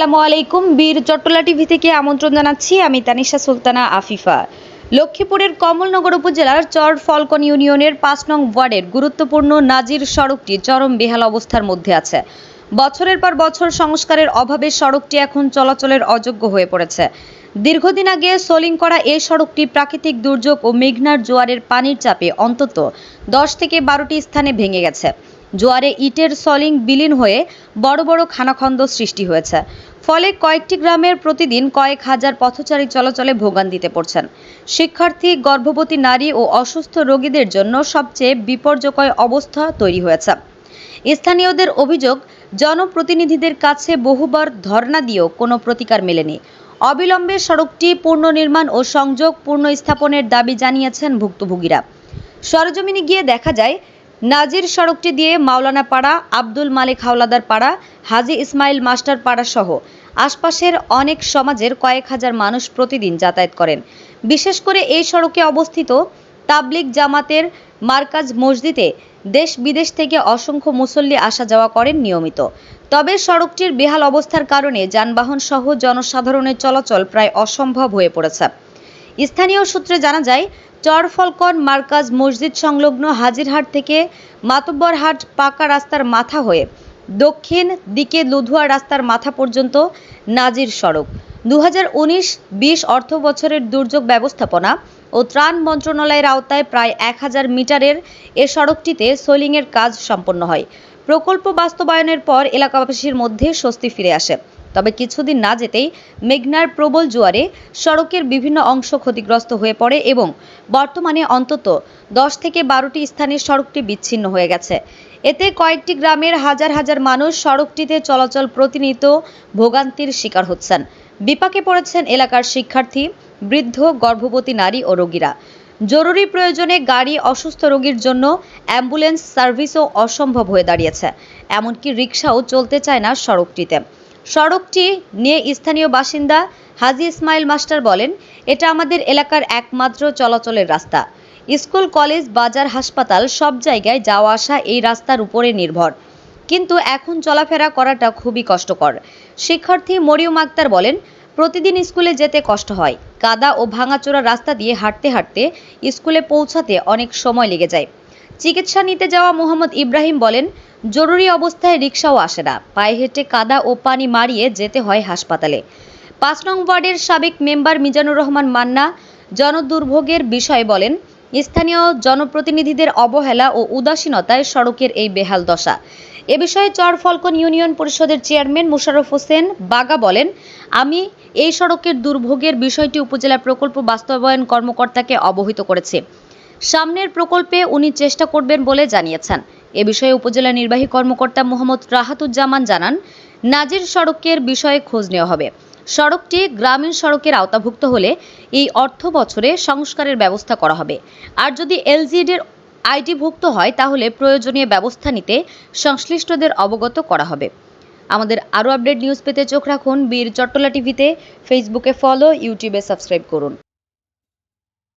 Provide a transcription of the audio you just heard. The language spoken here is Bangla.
আসসালামু আলাইকুম। বীর চট্টলা টিভি থেকে আমন্ত্রণ জানাচ্ছি আমি তানিশা সুলতানা আফিফা। লক্ষ্মীপুরের কমলনগর উপজেলার চর ফলকন ইউনিয়নের পাঁচ নং ওয়ার্ডের গুরুত্বপূর্ণ নাজির সড়কটি চরম বেহাল অবস্থার মধ্যে আছে। বছরের পর বছর সংস্কারের অভাবে সড়কটি এখন চলাচলের অযোগ্য হয়ে পড়েছে। দীর্ঘদিন আগে সোলিং করা এই সড়কটি প্রাকৃতিক দুর্যোগ ও মেঘনার জোয়ারের পানির চাপে অন্তত দশ থেকে বারোটি স্থানে ভেঙে গেছে। জোয়ারে ইটের সলিং বিলীন হয়ে বড় বড় খানাখন্দ সৃষ্টি হয়েছে। ফলে কয়েকটি গ্রামের প্রতিদিন কয়েক হাজার পথচারী চলাচলে ভোগান্তিতে পড়ছেন। শিক্ষার্থী, গর্ভবতী নারী ও অসুস্থ রোগীদের জন্য সবচেয়ে বিপর্যকর অবস্থা তৈরি হয়েছে। স্থানীয়দের অভিযোগ, জনপ্রতিনিধিদের কাছে বহুবার ধর্ণা দিয়েও কোনো প্রতিকার মেলেনি। অবিলম্বে সড়কটি পুনর্নির্মাণ ও সংযোগ পুনঃস্থাপনের দাবি জানিয়েছেন ভুক্তভোগীরা। সরজমিনে গিয়ে দেখা যায় নাজির সড়কটি দিয়ে মাওলানা পাড়া, আব্দুল মালিক হাওলাদার পাড়া, হাজি ইসমাইল মাস্টার পাড়া সহ আশপাশের অনেক সমাজের কয়েক হাজার মানুষ প্রতিদিন যাতায়াত করেন। বিশেষ করে এই সড়কে অবস্থিত তাবলিগ জামাতের মার্কাজ মসজিদে দেশ বিদেশ থেকে অসংখ্য মুসল্লি আসা যাওয়া করেন নিয়মিত। তবে সড়কটির বেহাল অবস্থার কারণে যানবাহন সহ জনসাধারণের চলাচল প্রায় অসম্ভব হয়ে পড়েছে। স্থানীয় সূত্রে জানা যায় চরফলকন মার্কাজ মসজিদ সংলগ্ন হাজিরহাট থেকে মাতব্বরহাট পাকা রাস্তার মাথা হয়ে দক্ষিণ দিকে লুধুয়া রাস্তার মাথা পর্যন্ত নাজির সড়ক। দু হাজার উনিশ বিশ অর্থ বছরের দুর্যোগ ব্যবস্থাপনা ও ত্রাণ মন্ত্রণালয়ের আওতায় প্রায় এক হাজার মিটারের এ সড়কটিতে সোলিংয়ের কাজ সম্পন্ন হয়। প্রকল্প বাস্তবায়নের পর এলাকাবাসীর মধ্যে স্বস্তি ফিরে আসে। তবে কিছুদিন না যেতেই মেঘনার প্রবল জোয়ারে সড়কের বিভিন্ন অংশ ক্ষতিগ্রস্ত হয়ে পড়ে এবং বর্তমানে অন্তত দশ থেকে বারোটি স্থানে সড়কটি বিচ্ছিন্ন হয়ে গেছে। এতে কয়েকটি গ্রামের হাজার হাজার মানুষ সড়কটিতে চলাচল প্রতিনিয়ত ভোগান্তির শিকার হচ্ছেন। বিপাকে পড়েছেন এলাকার শিক্ষার্থী, বৃদ্ধ, গর্ভবতী নারী ও রোগীরা। জরুরি প্রয়োজনে গাড়ি অসুস্থ রোগীর জন্য অ্যাম্বুলেন্স সার্ভিসও অসম্ভব হয়ে দাঁড়িয়েছে। এমনকি রিক্সাও চলতে চায় না সড়কটিতে। সড়কটি নিয়ে স্থানীয় বাসিন্দা হাজি ইসমাইল মাস্টার বলেন, এটা আমাদের এলাকার একমাত্র চলাচলের রাস্তা। স্কুল, কলেজ, বাজার, হাসপাতাল সব জায়গায় যাওয়া আসা এই রাস্তার উপরে নির্ভর। কিন্তু এখন চলাফেরা করাটা খুবই কষ্টকর। শিক্ষার্থী মরিয়ম আক্তার বলেন, প্রতিদিন স্কুলে যেতে কষ্ট হয়। কাদা ও ভাঙাচোরা রাস্তা দিয়ে হাঁটতে হাঁটতে স্কুলে পৌঁছাতে অনেক সময় লেগে যায়। চিকিৎসা নিতে যাওয়া মোহাম্মদ ইব্রাহিম বলেন, জরুরি অবস্থায় রিক্সাও আসে না। পায়ে হেঁটে কাদা ও পানি মারিয়ে যেতে হয় হাসপাতালে। পাঁচ নং ওয়ার্ডের সাবেক মেম্বার মিজানুর রহমান মান্না জনদুর্ভোগের বিষয়ে বলেন, স্থানীয় জনপ্রতিনিধিদের অবহেলা ও উদাসীনতায় সড়কের এই বেহাল দশা। এ বিষয়ে চর ফলকন ইউনিয়ন পরিষদের চেয়ারম্যান মুশাররফ হোসেন বাগা বলেন, আমি এই সড়কের দুর্ভোগের বিষয়টি উপজেলা প্রকল্প বাস্তবায়ন কর্মকর্তাকে অবহিত করেছি। সামনের প্রকল্পে উনি চেষ্টা করবেন বলে জানিয়েছেন। এ বিষয়ে উপজেলা নির্বাহী কর্মকর্তা মোহাম্মদ রাহাতুজ্জামান জানান, নাজির সড়কের বিষয়ে খোঁজ নেওয়া হবে। সড়কটি গ্রামীণ সড়কের আওতাভুক্ত হলে এই অর্থ বছরে সংস্কারের ব্যবস্থা করা হবে। আর যদি এলজিডির আইডিভুক্ত হয়, তাহলে প্রয়োজনীয় ব্যবস্থা নিতে সংশ্লিষ্টদের অবগত করা হবে। আমাদের আরও আপডেট নিউজ পেতে চোখ রাখুন বীর চট্টলা টিভিতে। ফেসবুকে ফলো, ইউটিউবে সাবস্ক্রাইব করুন।